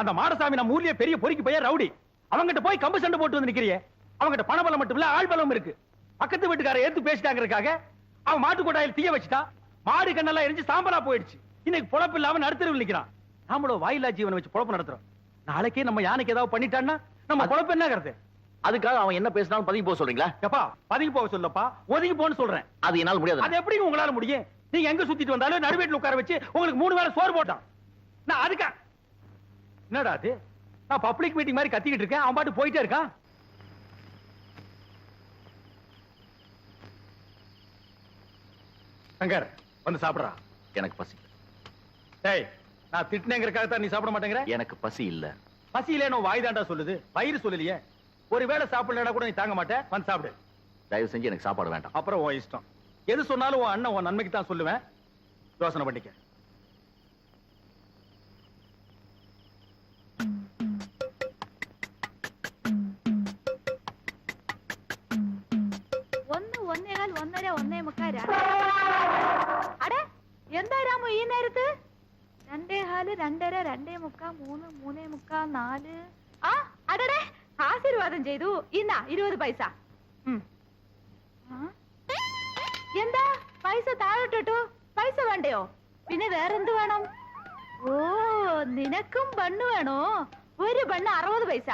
அந்த மாடசாமி நம்ம ஊர்லயே பெரிய பொறிக்கு பையன் ரவுடி. அவங்கிட்ட போய் கம்பு சண்டை போட்டு வந்து நிக்கிறியே. அவங்கிட்ட பண பலம் மட்டும் இல்ல ஆள் பலம் இருக்கு. பக்கத்து வீட்டுக்கார எடுத்து பேசிட்டாங்கிறதுக்காக அவன் மாட்டு கொட்டாயில் தீய வச்சுட்டா மாடு கண்ணெல்லாம் எரிஞ்சு சாம்பலா போயிடுச்சு. இன்னைக்கு பொழப்பு இல்லாம நடுத்தருவில் நிக்கிறான். நாமளும் வாயிலா ஜீவனை வச்சு பொழப்பு நடத்துறோம். நாளைக்கே நம்ம யானைக்கு ஏதாவது பண்ணிட்டான்னா நம்ம பொழப்பு என்னங்கிறது? அதுக்காக அவன் என்ன பேசினாலும் பதுங்கி போக சொல்றீங்களா? எப்பா பதுங்கி போக சொல்லப்பா. ஒதுங்கி போன்னு சொல்றேன். அது என்னால முடியாது அது எப்படி உங்களால முடியும்? நீங்க எங்க சுத்திட்டு வந்தாலும் நடுவேட்டில் உட்கார வச்சு உங்களுக்கு மூணு வேளை சோறு போட்டான். நான் அதுக்கா என்னடா அது? நான் பப்ளிக் மீட்டிங் மாதிரி கத்திக்கிட்டு இருக்கேன். அவன் பாட்டு போயிட்டே இருக்கான். சங்கர் வந்து சாப்பிடுறா. எனக்கு பசி டேய் நான் திட்டினேங்கிறக்காக தான் நீ சாப்பிட மாட்டேங்கிற? எனக்கு பசி இல்ல. பசியிலே நோ வாய் தாண்டா சொல்லுது. வயிறு சொல்லலையே. ஒருவேளை சாப்பிடலனா கூட நீ தாங்க மாட்டே. வந்து சாப்பிடு. தயவு செஞ்சு எனக்கு சாப்பாடு வேண்டாம். அப்புறம் உன் இஷ்டம். எது சொன்னாலும் உன் அண்ணன் உன் நன்மைக்கு தான் சொல்லுவேன். யோசனை பண்ணிக்க. ഒന്നര ഒന്നേ മുക്കാൽ അടേ എന്താ ഈ നേരത്ത്? രണ്ടേ ഹാൽ രണ്ടര രണ്ടേ മുക്കാ മൂന്ന് മൂന്നേ മുക്കാ നാല് ആ അടടെ ആശീർവാദം ചെയ്തു. ഇന്നാ ഇരുപത് പൈസ. എന്താ? പൈസ താഴോട്ടിട്ടു. പൈസ വേണ്ടയോ? പിന്നെ വേറെന്ത് വേണം? ഓ നിനക്കും ബണ്ണ് വേണോ? ഒരു ബണ്ണ് അറുപത് പൈസ.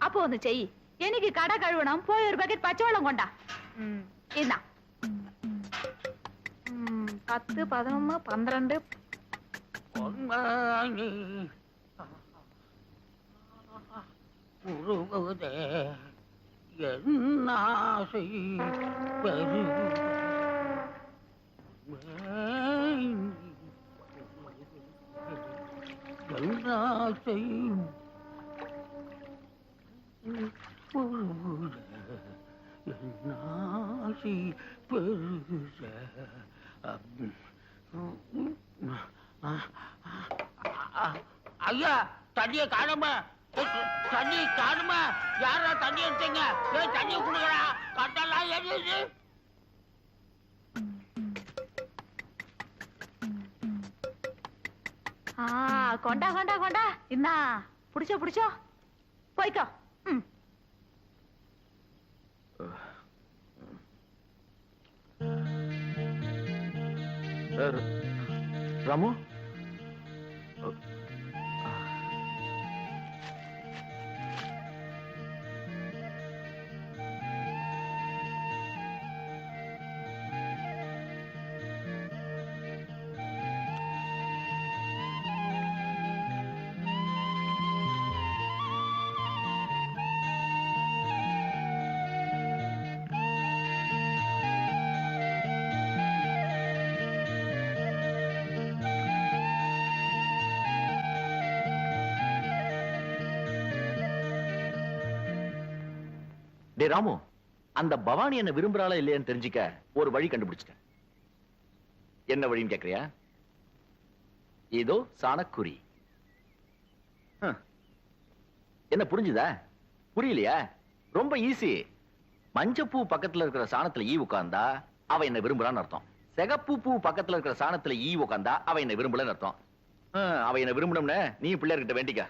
അപ്പൊ ഒന്ന് ചെയ്യ്. എനിക്ക് കട കഴുകണം പോയി ഒരു ബക്കറ്റ് പച്ചവെള്ളം കൊണ്ടാ. இதான் பத்து பதினொன்னு பன்னிரண்டு. உருகுதே என்னாசை பெரு எல்லாசை என்ன ஆசி பெருக ஐயா தண்ணியை காணுமா? தண்ணி காணுமா? யாரா தண்ணி எடுத்தீங்க? ஏன் தண்ணி கொடுக்குறா கட்டெல்லாம் எரியுது. கொண்டா கொண்டா கொண்டா. என்ன புடிச்சோ புடிச்சோ. போய்க்கோ. ramo டே ராமு அந்த பவானி என்ன விரும்புறாளா இல்லையான்னு தெரிஞ்சுக்க ஒரு வழி கண்டுபிடிச்சிட்டேன். என்ன வழின்னு கேக்குறியா? இதோ சாணக்குறி. ஹம். என்ன புரிஞ்சுதா? புரியலையா? ரொம்ப ஈஸி மஞ்சப்பூ பக்கத்துல இருக்கிற சாணத்துல ஈ உட்கார்ந்தா அவ என்ன விரும்புறான்னு அர்த்தம். சிகப்பு பூ பக்கத்துல இருக்கிற சாணத்துல ஈ உட்கார்ந்தா அவ என்ன விரும்பலன்னு அர்த்தம். அவ என்ன விரும்பணும்னு நீ பிள்ளையர்கிட்ட வேண்டிக்க.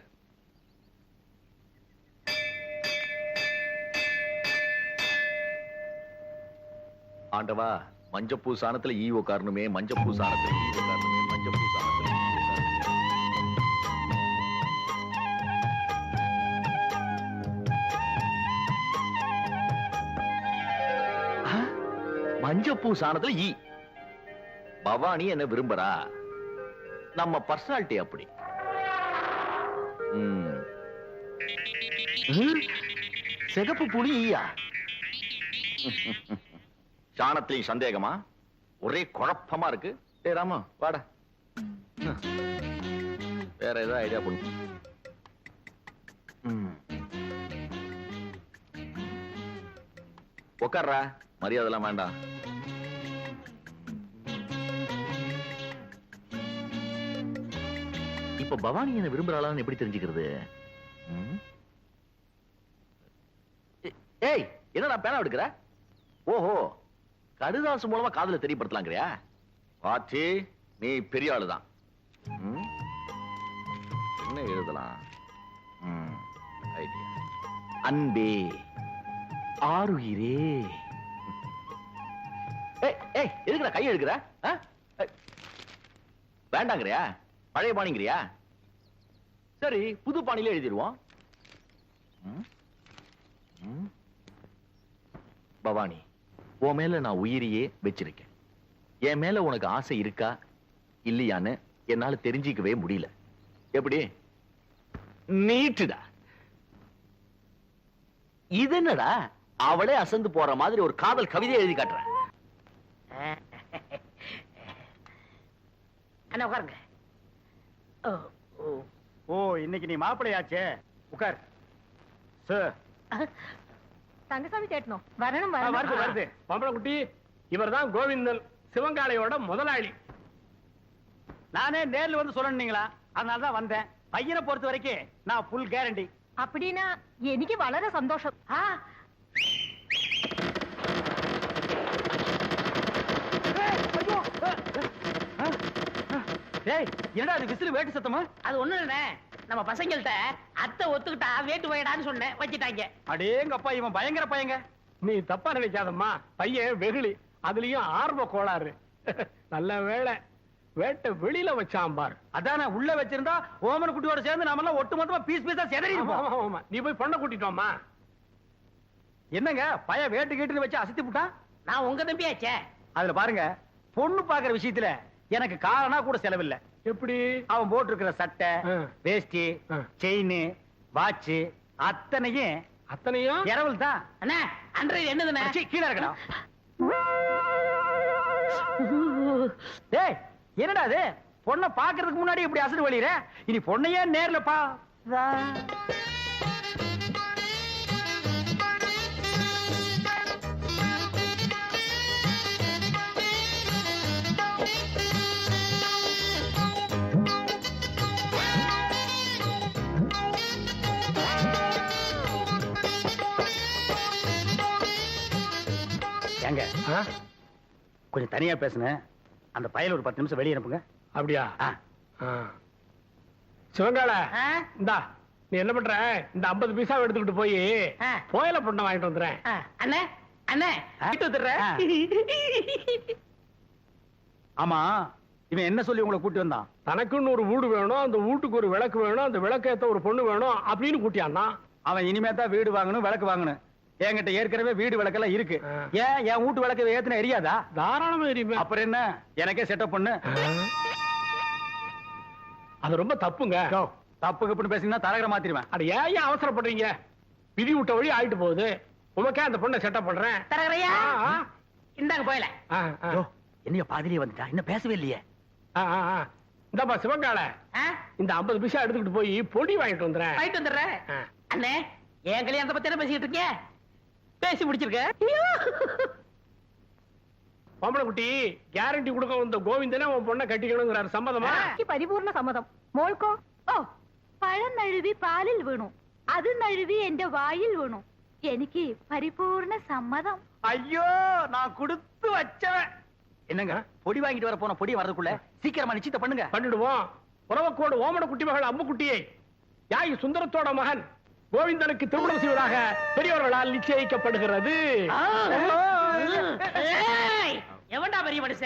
ஆண்டவா மஞ்சப்பூ சாணத்துல ஈவோ காரணமே மஞ்சப்பூ சாணத்துல ஈவோ காரணமே மஞ்சப்பூ சாணத்துல மஞ்சப்பூ சாணத்துல ஈ. பவானி என்ன விரும்புறா? நம்ம பர்சனாலிட்டி அப்படி. சிகப்பு புலி ஈயா? சாணத்திலையும் சந்தேகமா? ஒரே குழப்பமா இருக்கு. டே ராமா வாடா. வேற ஏதாவது ஐடியா பண்ணு ம். உட்கார்றா மரியாதைலாம் வேண்டாம். இப்ப பவானி என்ன விரும்புறாளான்னு எப்படி தெரிஞ்சுக்கிறது? ம்? ஏய் என்னடா பேனா எடுக்கிற? ஓஹோ. கடுதாசு மூலமா காதல தெரியப்படுத்தலாங்கிறியா? பாட்டி நீ பெரிய ஆளுதான். என்ன எழுதலாம்? அன்பே ஆருயிரே ஏய் கை எடுக்கிற வேண்டாங்கிறியா? பழைய பாணிங்கிறியா? சரி புது பாணியில எழுதிடுவோம். பவானி. உன் மேல நான் உயிரையே வச்சிருக்கேன். என் மேல உனக்கு ஆசை இருக்கா? இல்லையான்னு என்னால தெரிஞ்சிக்கவே முடியல. எப்படி? நீட்டுடா. இது என்னடா? அவளே அசந்து போற மாதிரி ஒரு காதல் கவிதை எழுதி காட்டுறேன் அண்ணா உட்காருங்க. ஓ இன்னைக்கு நீ மாப்பிளையாச்சே உட்கார். சார் தங்கசாமி கேட்டணும் வரணும் வருது வருது பம்பளக்குட்டி இவர்தான் கோவிந்தன் சிவங்காளையோட முதலாளி நானே நேர்ல வந்து சொல்லணுங்களா அதனால தான் வந்தேன் பையனை பொறுத்த வரைக்கும் நான் ஃபுல் கேரண்டி அப்படின்னா எனக்கு வளர சந்தோஷம் ஆ டேய் என்னடா அது விசிறு வேட்டு சத்தமா அது ஒண்ணு இல்ல நம்ம பசங்கள்ட்ட அத்தை ஒத்துக்கிட்டா வேட்டு வயடான்னு சொன்னேன் வச்சிட்டாங்க. அடேங்கப்பா இவன் பயங்கர பையங்க. நீ தப்பா நினைக்காதம்மா. பையன் வெகுளி. அதுலயும் ஆர்வ கோளாறு. நல்ல வேளை வேட்டை வெளியில வச்சான் பார். அதானே உள்ள வச்சிருந்தா ஓமன குட்டியோட சேர்ந்து நாம எல்லாம் ஒட்டு மொத்தமா பீஸ் பீஸா செதறி ஆமா, இருப்போம் ஆமா, ஆமா. நீ போய் பொண்ணை கூட்டிட்டோமா என்னங்க பைய வேட்டு கேட்டுன்னு வச்சு அசத்தி விட்டான் நான் உங்க தம்பியாச்சே. அதுல பாருங்க பொண்ணு பாக்குற விஷயத்துல எனக்கு காரணா கூட செலவில்லை. எப்படி? அவன் போட்டிருக்கிற சட்டை. வேஷ்டி. செயின் வாட்ச் அத்தனையும் அத்தனையும் இரவல் தான். அண்ணா அன்றைய என்னதுண்ணே? கீழே இருக்கணும் டேய் என்னடா அது? பொண்ணை பாக்குறதுக்கு முன்னாடி இப்படி அசடு வழியிற? இனி பொண்ணையே நேர்ல பா. ஏங்க? ஆ? கொஞ்சம் தனியா பேசுனேன் அந்த பயல ஒரு பத்து நிமிஷம் வெளியே அனுப்புங்க. அப்படியா? ஆ? இந்தா நீ என்ன பண்ற? இந்த 50 பைசா எடுத்துக்கிட்டு போய் ஆ. கோயில பொண்ணை வாங்கிட்டு வந்துடுறேன். ஆ, அண்ணே அண்ணே வந்துடுறேன். ஆமா இவன் என்ன சொல்லி உங்களை கூட்டி வந்தான்? தனக்குன்னு ஒரு வீடு வேணும் அந்த வீட்டுக்கு ஒரு விளக்கு வேணும் அந்த விளக்கேத்த ஒரு பொண்ணு வேணும் அப்படின்னு கூட்டியான்னா அவன் இனிமே தான் வீடு வாங்கணும் விளக்கு வாங்கணும். என்கிட்ட ஏற்கனவே வீடு விளக்கெல்லாம் இருக்கு. ஏன்? என் வீட்டு விளக்கு ஏத்துன எரியாதா? தாராளமா எரியுமே. அப்புறம் என்ன? எனக்கே செட்டப் பண்ணு. அது ரொம்ப தப்புங்க. தப்பு கப்புன்னு பேசினா தரகர மாத்திருவேன். அட ஏன் ஏன் அவசரப்படுறீங்க? விதி விட்ட வழி ஆயிட்டு போகுது. உமக்கே அந்த பொண்ணை செட்டப் பண்றேன். தரகரையா. இந்தாங்க போயல. என்னைய பாதிரியே வந்துட்டா. இன்னும் பேசவே இல்லையே. இந்தாப்பா சிவங்கால இந்த 50 பைசா எடுத்துக்கிட்டு போய் பொடி வாங்கிட்டு வந்துடுறேன். போயிட்டு வந்துடுறேன். அண்ணே என் கல்யாணத்தை பத்தி என்ன பேசிட்டு இருக்கீங்க? பேசி முடிச்சிருக்க பொம்பளை குட்டி கேரண்டி கொடுக்க வந்த கோவிந்தனே உன் பொண்ணை கட்டிக்கணுங்கிறாரு சம்மதமா പരിപൂർണ സമ്മതം മോൾക്കോ ഓ പഴം നഴുവി പാലിൽ വീണു അത് നഴുവി എന്റെ വായിൽ വീണു എനിക്ക് പരിപൂർണ സമ്മതം ஐயோ நான் கொடுத்து வச்சவன் என்னங்க பொடி வாங்கிட்டு வர போன பொடி வரதுக்குள்ள சீக்கிரமா நிச்சயத்தை பண்ணுங்க பண்ணிடுவோம் உறவக்கோடு ஓமன குட்டி மகள் அம்மு குட்டியை யாய் சுந்தரத்தோட மகன் கோவிந்தனுக்கு திருமணம் செய்வதாக பெரியவர்களால் நிச்சயிக்கப்படுகிறது. எவன்டா பெரிய மனுஷ?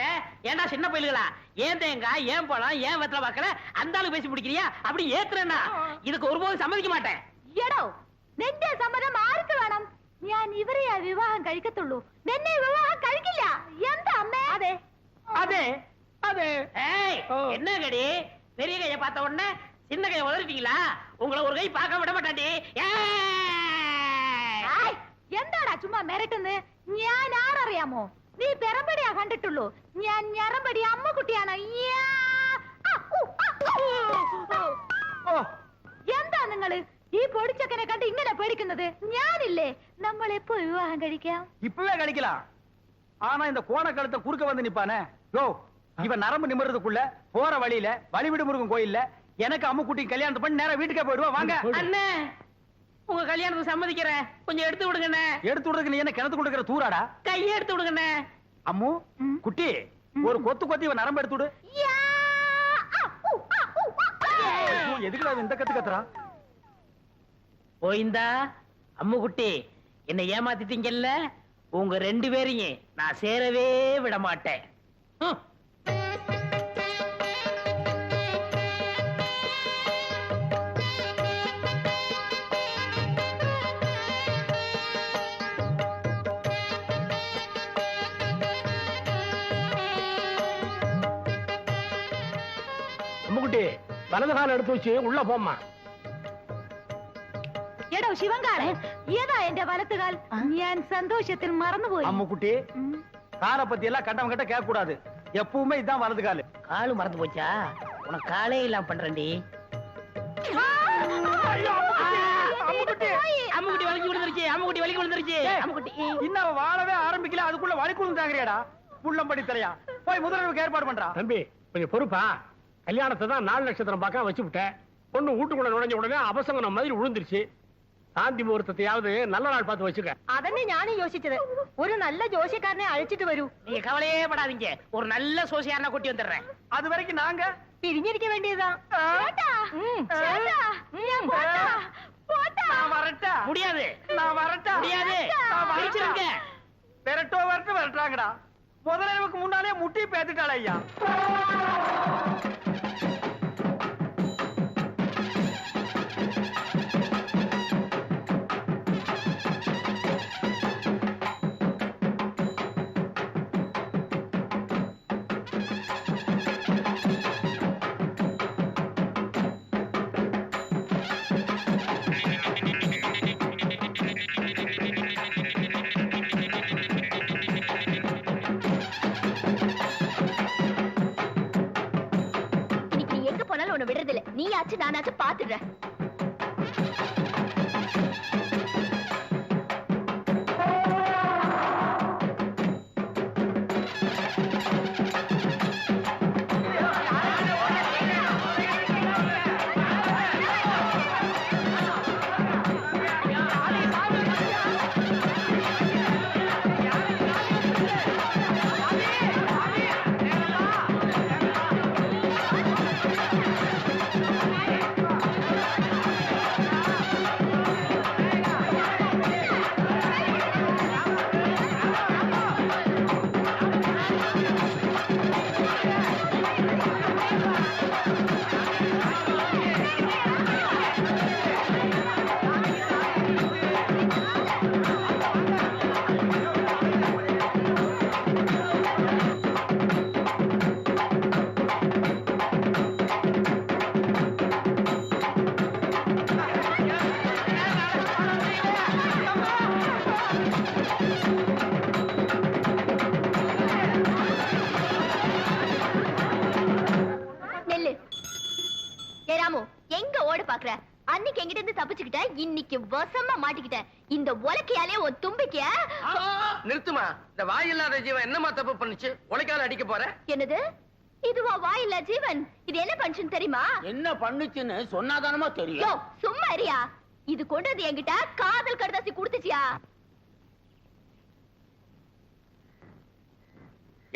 ஏன்டா சின்ன பயில்களா? ஏன் தேங்கா ஏன் பழம் ஏன் வெத்தலை பாக்கல? அந்த ஆளு பேசி பிடிக்கிறியா அப்படி ஏத்துறேன்னா இதுக்கு ஒருபோதும் சம்மதிக்க மாட்டேன். ஏடோ சம்மதம் സമ്മതം வேணும். വേണം ഞാൻ விவாகம் വിവാഹം കഴിക്കത്തുള്ളൂ விவாகம் വിവാഹം எந்த എന്താ அதே അതെ അതെ അതെ എന്നാ കടി പെരിയ കയ്യ പാത്ത ഉടനെ சின்ன கைய உதறிட்டீங்களா உங்களை ஒரு கை பார்க்க விட மாட்டாண்டி ஏய். ആയ്, എന്താടാ ചുമ്മാ മിരട്ടുന്ന് ഞാൻ ആരറിയാമോ നീ പെറമ്പടിയാ കണ്ടിട്ടുള്ളൂ ഞാൻ ഞറമ്പടി അമ്മക്കുട്ടിയാണ് യ്യാ. ആ, ഉ, ആ, ഉ. ஓ എന്താ നിങ്ങള് ഈ പൊടിച്ചക്കനെ കണ്ട് ഇങ്ങനെ പേടിക്കുന്നത് ഞാനില്ലേ നമ്മൾ എപ്പോ വിവാഹം കഴിക്കാം இப்பவே கிடைக்கலாம் ஆனா இந்த கோண கழுத்தை குறுக்க வந்து நிப்பானே யோ இவன் நரம்பு நிமிர்றதுக்குள்ள போற வழியில வழிவிடு முருகன் கோயில்ல எனக்கு அம்மு குட்டி கல்யாணத்தை பண்ணி நேரம் வீட்டுக்கே போயிடுவா வாங்க. அண்ணே உங்க கல்யாணத்தை சம்மதிக்கிறேன். கொஞ்சம் எடுத்து விடுங்கண்ணே. எடுத்து விடுறதுக்கு என்ன கிணத்து கொடுக்கிற தூராடா? கையை எடுத்து விடுங்கண்ணே. அம்மு குட்டி ஒரு கொத்து கொத்தி இவன் நரம்பு எடுத்து விடு. எதுக்குடா இந்த கத்து கத்துறா போயிந்தா அம்மு குட்டி என்ன ஏமாத்திட்டீங்கல்ல? உங்க ரெண்டு பேரையும் நான் சேரவே விட மாட்டேன் ஹம். அம்முக்குட்டி வலது கால எடுத்து வச்சு உள்ள போம்மா എടോ ശിവങ്കാളെ ഏതാ എന്റെ വലത്തുകാൽ ഞാൻ സന്തോഷത്തിൽ മറന്നുപോയി அம்முக்குட்டி ഉം. காலை பத்தி எல்லாம் கட்டவங்க கிட்ட கேட்க கூடாது எப்பவுமே இதான் வலது காலு காலு மறந்து போச்சா உனக்கு காலே இல்லாம பண்றேன்டி அம்முக்குட்டி அம்முக்குட்டி வலிக்கு விழுந்துருச்சு அம்முக்குட்டி வலிக்கு விழுந்துருச்சு அம்முக்குட்டி இன்னும் அவன் வாழவே ஆரம்பிக்கல அதுக்குள்ள வலிக்குழு தாங்கறியாடா புள்ளம்படி தலையா போய் முதல்வருக்கு ஏற்பாடு பண்றா தம்பி கொஞ்சம் பொறுப்பா கல்யாணத்தை தான் நாலு நட்சத்திரம் பார்க்க வச்சு விட்டேன். பொண்ணு வீட்டுக்குள்ள நுழைஞ்ச உடனே அபசங்கன மாதிரி விழுந்துருச்சு. சாந்தி முகூர்த்தத்தையாவது நல்ல நாள் பார்த்து வச்சுக்க. அதனே ஞானே யோசிச்சது? ஒரு நல்ல ஜோசியக்காரனே அழைச்சிட்டு வரும் நீங்க கவலையே படாதீங்க. ஒரு நல்ல சோசியாரனை கொட்டி வந்துடுறேன். அது வரைக்கும் நாங்க? பிரிஞ்சிருக்க வேண்டியதுதான். வரட்டா. முடியாது. நான் வரட்டா. முடியாது. வரட்டும் வரட்டாங்கடா முதலமைக்கு முன்னாலே முட்டி பேத்துட்டாள் ஐயா. நீயாச்சும் நானாச்சும் பாத்துடுறேன் இன்னைக்கு வசமா மாட்டிக்கிட்ட இந்த உலக்கையாலே உன் தும்பிக்க நிறுத்துமா. இந்த வாய் இல்லாத ஜீவன் என்னமா தப்பு பண்ணுச்சு? உழைக்கால அடிக்க போற? என்னது? இதுவா வாயில்ல ஜீவன்? இது என்ன பண்ணுச்சுன்னு தெரியுமா? என்ன பண்ணுச்சுன்னு சொன்னாதானமா யோ சும்மா இருயா. இது கொண்டு வந்து என்கிட்ட காதல் கடுதாசி குடுத்துச்சியா?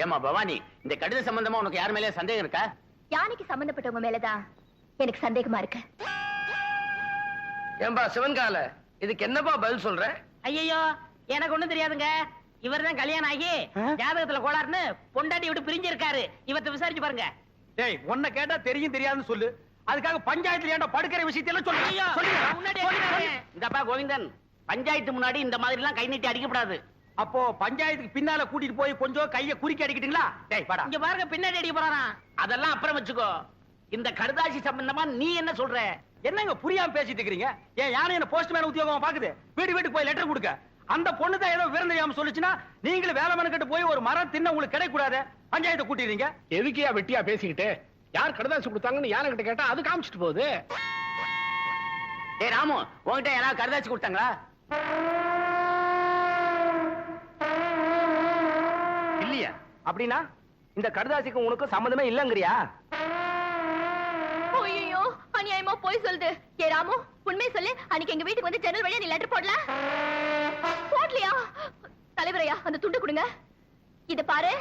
ஏமா பவானி இந்த கடித சம்பந்தமா உனக்கு யார் மேலே சந்தேகம் இருக்கா? யானைக்கு சம்பந்தப்பட்டவங்க மேலதான் எனக்கு சந்தேகமா இருக்கு. ஏன்பா சிவன்கால இதுக்கு என்னப்பா பதில் சொல்ற? ஐயோ எனக்கு ஒண்ணும் தெரியாதுங்க. இவர்தான் கல்யாணம் ஆகி ஜாதகத்துல கோளாறுன்னு பொண்டாட்டி விட்டு பிரிஞ்சு இருக்காரு இவத்தை விசாரிச்சு பாருங்க. டேய் உன்னை கேட்டா தெரியும் தெரியாதுன்னு சொல்லு. அதுக்காக பஞ்சாயத்துல ஏன்டா படுக்கிற விஷயத்தையெல்லாம் சொல்லு. முன்னாடி. இந்தப்பா கோவிந்தன். பஞ்சாயத்து முன்னாடி இந்த மாதிரி எல்லாம் கை நீட்டி அடிக்கப்படாது. அப்போ பஞ்சாயத்துக்கு பின்னால கூட்டிட்டு போய் கொஞ்சம் கைய குறுக்கி அடிக்கிட்டீங்களா? டேய் பாடா இங்க பாருங்க பின்னாடி அடிக்க போறாராம். அதெல்லாம் அப்புறம் வச்சுக்கோ. இந்த கடுதாசி சம்பந்தமா நீ என்ன சொல்ற? என்னங்க புரியாம பேசிட்டு இருக்கீங்க ஏன் யானை என்ன போஸ்ட்மேன் உத்தியோகம் பாக்குது வீடு வீட்டுக்கு போய் லெட்டர் கொடுக்க அந்த பொண்ணு தான் ஏதோ விருந்தையாம சொல்லுச்சுன்னா நீங்களும் வேலை மனக்கிட்டு போய் ஒரு மரம் தின்ன உங்களுக்கு கிடைக்க கூடாது பஞ்சாயத்தை கூட்டிடுறீங்க. எதுக்கியா வெட்டியா பேசிக்கிட்டு? யார் கடதாசி கொடுத்தாங்கன்னு யாரை கிட்ட கேட்டா அது காமிச்சிட்டு போகுது. டேய் ராமு உன்கிட்ட யாராவது கடுதாசி கொடுத்தாங்களா? இல்லையா. அப்படின்னா இந்த கடுதாசிக்கு உனக்கு சம்மந்தமே இல்லங்கறியா? அநியாயமோ போய் சொல்லுது. ஏ ராமு உண்மை சொல்லு. அன்னைக்கு எங்க வீட்டுக்கு வந்து ஜன்னல் வழியா நீ லெட்டர் போடல? போடலையா? தலைவரையா அந்த துண்டு கொடுங்க. இத பாரு.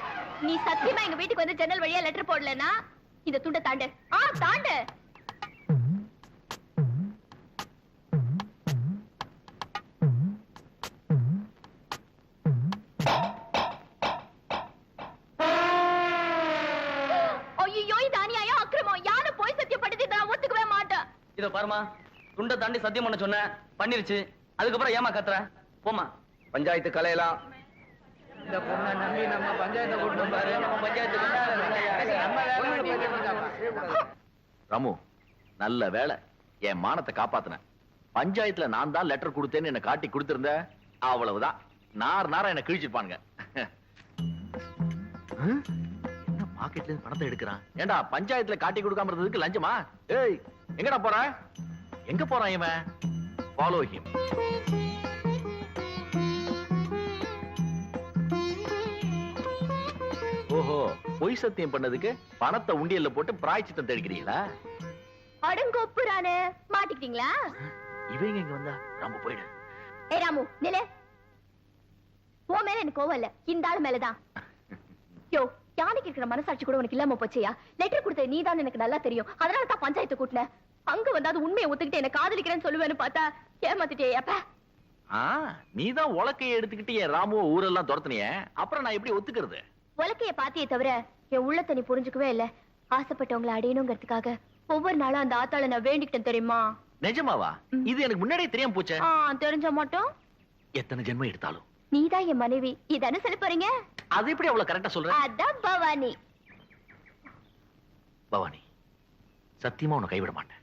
நீ சத்தியமா எங்க வீட்டுக்கு வந்து ஜன்னல் வழியா லெட்டர் போடலன்னா இந்த துண்டை தாண்டு. ஆ தாண்டு. இத பாருமா துண்டை தாண்டி சத்தியம் பண்ண சொன்ன பண்ணிருச்சு. அதுக்கப்புறம் ஏமா கத்துற? போமா பஞ்சாயத்து கலையெல்லாம். இந்த பொண்ணை நம்பி நம்ம பஞ்சாயத்தை கூட்டு பாரு நம்ம பஞ்சாயத்து ராமு நல்ல வேலை. என் மானத்தை காப்பாத்தின. பஞ்சாயத்துல நான் தான் லெட்டர் கொடுத்தேன்னு என்ன காட்டி கொடுத்திருந்த அவ்வளவுதான். நார் நாரா என்ன கிழிச்சிருப்பானுங்க. பாக்கெட்ல இருந்து பணத்தை எடுக்கிறான்? ஏண்டா பஞ்சாயத்துல காட்டி கொடுக்காம இருந்ததுக்கு லஞ்சமா? ஏய் எங்கடா போற? எங்க போறான் இவன்? ஃபாலோ ஹிம் ஓஹோ பொய் சத்தியம் பண்ணதுக்கு பணத்தை உண்டியல்ல போட்டு பிராய்ச்சித்தம் தேடிக்கிறீங்களா? அடங்கொப்புறானே. மாட்டிக்கிட்டீங்களா? இவங்க இங்க வந்தா? ரொம்ப போயிடு. ஏ ராமு நிலே உன் மேல எனக்கு கோவம் இல்ல. இந்த ஆளு மேலதான். யோ யானைக்கு இருக்கிற மனசாட்சி கூட உனக்கு இல்லாம போச்சியா? லெட்டர் கொடுத்த நீ எனக்கு நல்லா தெரியும். அதனால தான் பஞ்சாயத்து கூட்டினேன். அங்க வந்து அது உண்மையை ஒத்துக்கிட்டு என்ன காதலிக்கிறேன்னு சொல்லுவேன்னு பார்த்தா ஏமாத்திட்டே அப்ப ஆ நீதான் உலக்கைய எடுத்துக்கிட்டு என் ராமுவ ஊரெல்லாம் துரத்துனிய. அப்புறம் நான் எப்படி ஒத்துக்கிறது? உலக்கைய பாத்தியே தவிர என் உள்ளத்தை நீ புரிஞ்சுக்கவே இல்ல. ஆசைப்பட்டவங்களை அடையணுங்கிறதுக்காக ஒவ்வொரு நாளும் அந்த ஆத்தாள நான் வேண்டிக்கிட்டேன் தெரியுமா? நிஜமாவா? இது எனக்கு முன்னாடியே தெரியாம போச்சே. தெரிஞ்ச மட்டும்? எத்தனை ஜென்மம் எடுத்தாலும். நீதான் என் மனைவி. இதானே சொல்ல போறீங்க? அது எப்படி அவ்வளவு கரெக்டா சொல்ற அதான் பவானி. பவானி சத்தியமா உன்னை கைவிட மாட்டேன்.